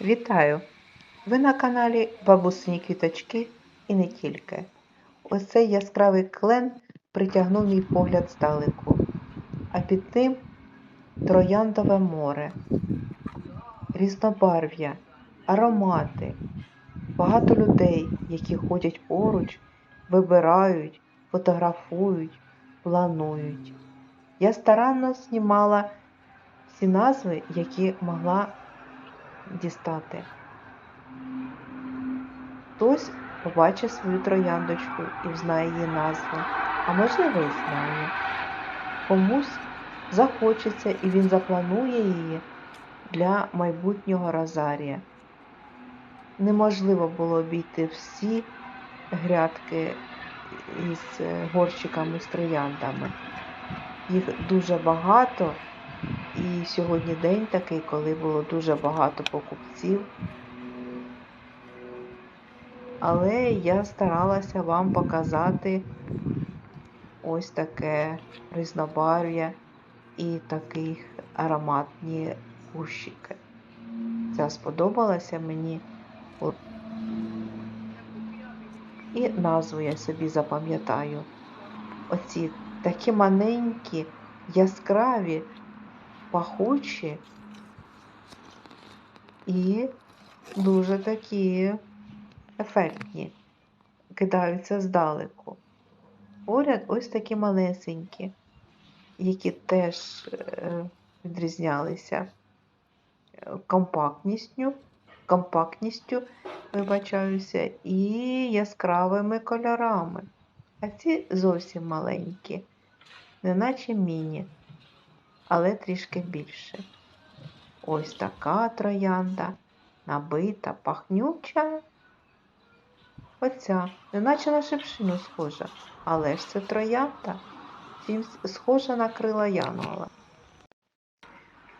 Вітаю! Ви на каналі Бабусині квіточки і не тільки. Ось цей яскравий клен притягнув мій погляд здалеку, а під ним трояндове море, різнобарв'я, аромати, багато людей, які ходять поруч, вибирають, фотографують, планують. Я старанно знімала всі назви, які могла дістати. Хтось побачить свою трояндочку і взнає її назву, а можливо і знає. Комусь захочеться і він запланує її для майбутнього розарія. Неможливо було обійти всі грядки із горщиками з трояндами. Їх дуже багато, і сьогодні день такий, коли було дуже багато покупців. Але я старалася вам показати ось таке різнобарв'я і таких ароматні кущики. Ця сподобалася мені. І назву я собі запам'ятаю. Оці такі маленькі, яскраві, пахучі і дуже такі ефектні, кидаються здалеку. Поряд ось такі малесенькі, які теж е, відрізнялися е, компактністю, компактністю, вибачаюся, і яскравими кольорами. А ці зовсім маленькі, неначе міні, але трішки більше. Ось така троянда, набита, пахнюча. Оця, неначе на шипшину схожа, але ж це троянда, чим схожа на крила янгола.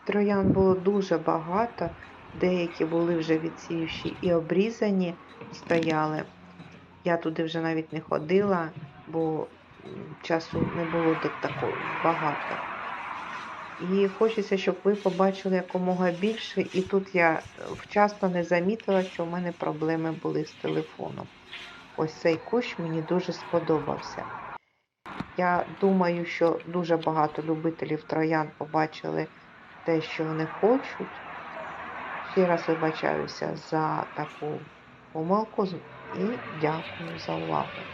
Троян було дуже багато, деякі були вже відсіявші і обрізані стояли. Я туди вже навіть не ходила, бо часу не було до такого багато. І хочеться, щоб ви побачили якомога більше. І тут я е, вчасно не замітила, що в мене проблеми були з телефоном. Ось цей кущ мені дуже сподобався. Я думаю, що дуже багато любителів троян побачили те, що вони хочуть. Ще раз вибачаюся за таку помилку і дякую за увагу.